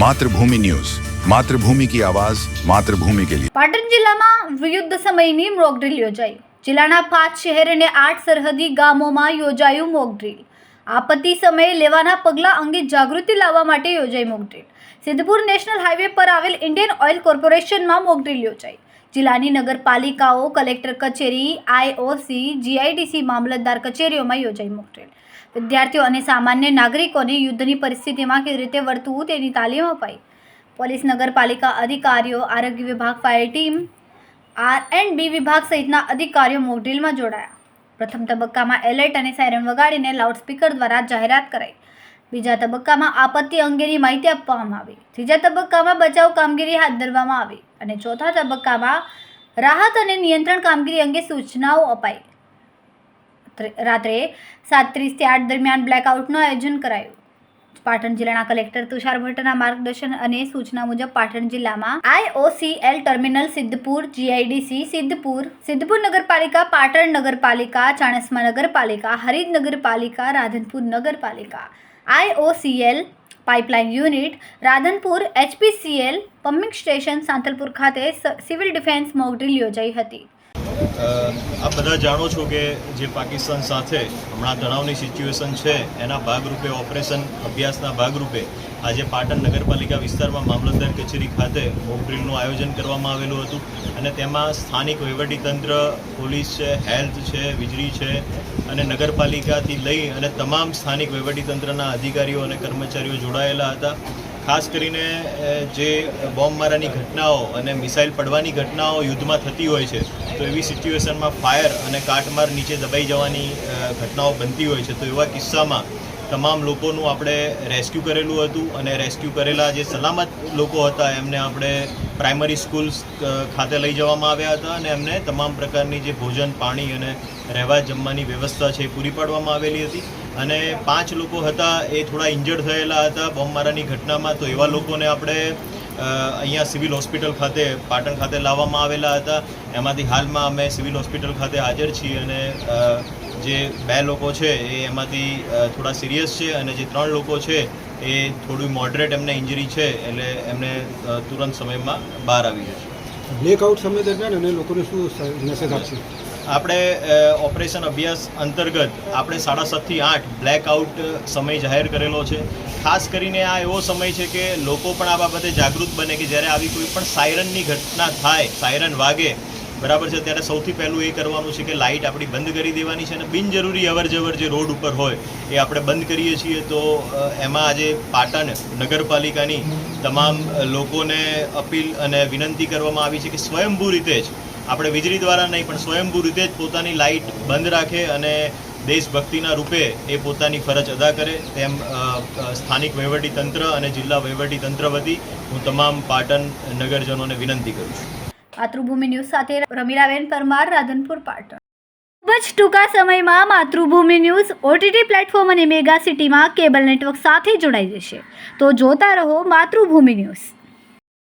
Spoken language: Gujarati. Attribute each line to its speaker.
Speaker 1: માતૃભૂમિ ન્યૂઝ. માતૃભૂમિ કી આવાજ, માતૃભૂમિ કે લિયે.
Speaker 2: પાટણ જિલ્લામાં યુદ્ધ સમયની મોક ડ્રિલ યોજાઈ. જિલ્લાના પાંચ શહેર અને આઠ સરહદી ગામોમાં યોજાયું મોક ડ્રિલ આપત્તિ સમયે લેવાના પગલાં અંગે જાગૃતિ લાવવા માટે યોજાઈ mock drill Siddhpur national highway પર આવેલ ઇન્ડિયન ઓઇલ કોર્પોરેશનમાં મોક ડ્રિલ યોજાઈ. જિલ્લાની નગરપાલિકાઓ, કલેક્ટર કચેરી, આઈઓસી, જીઆઈડીસી, મામલતદાર કચેરીઓમાં યોજાઈ મોક ડ્રિલ વિદ્યાર્થીઓ અને સામાન્ય નાગરિકોને યુદ્ધની પરિસ્થિતિમાં કેવી રીતે વર્તવું તેની તાલીમ અપાઈ. પોલીસ નગરપાલિકા અધિકારીઓ, આરોગ્ય વિભાગ, fire team R and B વિભાગ સહિતના અધિકારીઓ મોકડ્રીલમાં જોડાયા. પ્રથમ તબક્કામાં એલર્ટ અને સાયરન વગાડીને લાઉડસ્પીકર દ્વારા જાહેરાત કરાઈ. બીજા તબક્કામાં આપત્તિ અંગેની માહિતી આપવામાં આવી. ત્રીજા તબક્કામાં બચાવ કામગીરી હાથ ધરવામાં આવી. અને ચોથા તબક્કામાં રાહત અને નિયંત્રણ કામગીરી અંગે સૂચનાઓ અપાઈ. રાત્રે સાત ત્રીસથી આઠ દરમિયાન બ્લેકઆઉટનું આયોજન કરાયું. પાટણ જિલ્લાના કલેક્ટર તુષાર ભટ્ટના માર્ગદર્શન અને સૂચના મુજબ પાટણ જિલ્લામાં IOCL terminal Sidhpur, GIDC, Sidhpur Sidhpur નગરપાલિકા, પાટણ નગરપાલિકા, ચાણસ્મા નગરપાલિકા, હરિદ નગરપાલિકા, રાધનપુર નગરપાલિકા. IOCL pipeline unit, Radhanpur HPCL pumping station Santalpur ખાતે સિવિલ ડિફેન્સ મોક યોજાઈ હતી.
Speaker 3: આપ બધા જાણો છો કે જે પાકિસ્તાન સાથે હમણાં તણાવની સિચ્યુએશન છે, એના ભાગરૂપે ઓપરેશન અભ્યાસના ભાગરૂપે આજે પાટણ નગરપાલિકા વિસ્તારમાં મામલતદાર કચેરી ખાતે મોક આયોજન કરવામાં આવેલું હતું અને તેમાં સ્થાનિક વહીવટીતંત્ર, પોલીસ છે, હેલ્થ છે, વીજળી છે અને નગરપાલિકાથી લઈ અને તમામ સ્થાનિક વહીવટીતંત્રના અધિકારીઓ અને કર્મચારીઓ જોડાયેલા હતા. ખાસ કરીને જે બોમ્બમારાની ઘટનાઓ અને મિસાઇલ પડવાની ઘટનાઓ યુદ્ધમાં થતી હોય છે, તો એવી સિચ્યુએશનમાં ફાયર અને કાટમાર નીચે દબાઈ જવાની ઘટનાઓ બનતી હોય છે. તો એવા કિસ્સામાં તમામ લોકોનું આપણે રેસ્ક્યુ કરેલું હતું અને રેસ્ક્યુ કરેલા જે સલામત લોકો હતા, એમને આપણે પ્રાઇમરી સ્કૂલ્સ ખાતે લઈ જવામાં આવ્યા હતા અને એમને તમામ પ્રકારની જે ભોજન, પાણી અને રહેવા જમવાની વ્યવસ્થા છે એ પૂરી પાડવામાં આવેલી હતી. અને પાંચ લોકો હતા એ થોડા ઇન્જર્ડ થયેલા હતા બોમ્બમારાની ઘટનામાં, તો એવા લોકોને આપણે અહીંયા સિવિલ હોસ્પિટલ ખાતે, પાટણ ખાતે લાવવામાં આવેલા હતા. એમાંથી હાલમાં અમે સિવિલ હોસ્પિટલ ખાતે હાજર છીએ અને જે બે લોકો છે એ એમાંથી થોડા સિરિયસ છે અને જે ત્રણ લોકો છે એ થોડું મોડરેટ એમને ઇન્જરી છે એટલે એમને તુરંત સમયમાં બહાર આવી જશે
Speaker 4: બ્લેકઆઉટ સમય દરમિયાન અને લોકોને શું મેસેજ આપશે?
Speaker 3: આપણે ઓપરેશન અભ્યાસ અંતર્ગત આપણે સાડા સાતથી આઠ બ્લેકઆઉટ સમય જાહેર કરેલો છે. ખાસ કરીને આ એવો સમય છે કે લોકો પણ આ બાબતે જાગૃત બને કે જ્યારે આવી કોઈ પણ સાયરનની ઘટના થાય સાયરન વાગે બરાબર છે? ત્યારે સૌથી પહેલું એ કરવાનું છે કે લાઇટ આપણી બંધ કરી દેવાની છે અને બિનજરૂરી અવર જવર જે રોડ ઉપર હોય એ આપણે બંધ કરીએ છીએ. તો એમાં આજે પાટણ નગરપાલિકાની તમામ લોકોને અપીલ અને વિનંતી કરવામાં આવી છે કે સ્વયંભૂ રીતે જ, આપણે વીજળી દ્વારા નહીં, પણ સ્વયંભૂ રીતે જ પોતાની લાઇટ બંધ રાખે અને દેશભક્તિના રૂપે એ પોતાની ફરજ અદા કરે. તેમ સ્થાનિક વહીવટીતંત્ર અને જિલ્લા વહીવટીતંત્ર વતી હું તમામ પાટણ નગરજનોને વિનંતી કરું છું.
Speaker 2: માતૃભૂમિ ન્યૂઝ સાથે રમીલાબેન પરમાર, રાધનપુર પાટણ. ખૂબ જ ટૂંકા સમયમાં માતૃભૂમિ ન્યૂઝ ઓટીટી પ્લેટફોર્મ અને મેગા સિટીમાં કેબલ નેટવર્ક સાથે જોડાઈ જશે. તો જોતા રહો માતૃભૂમિ ન્યૂઝ.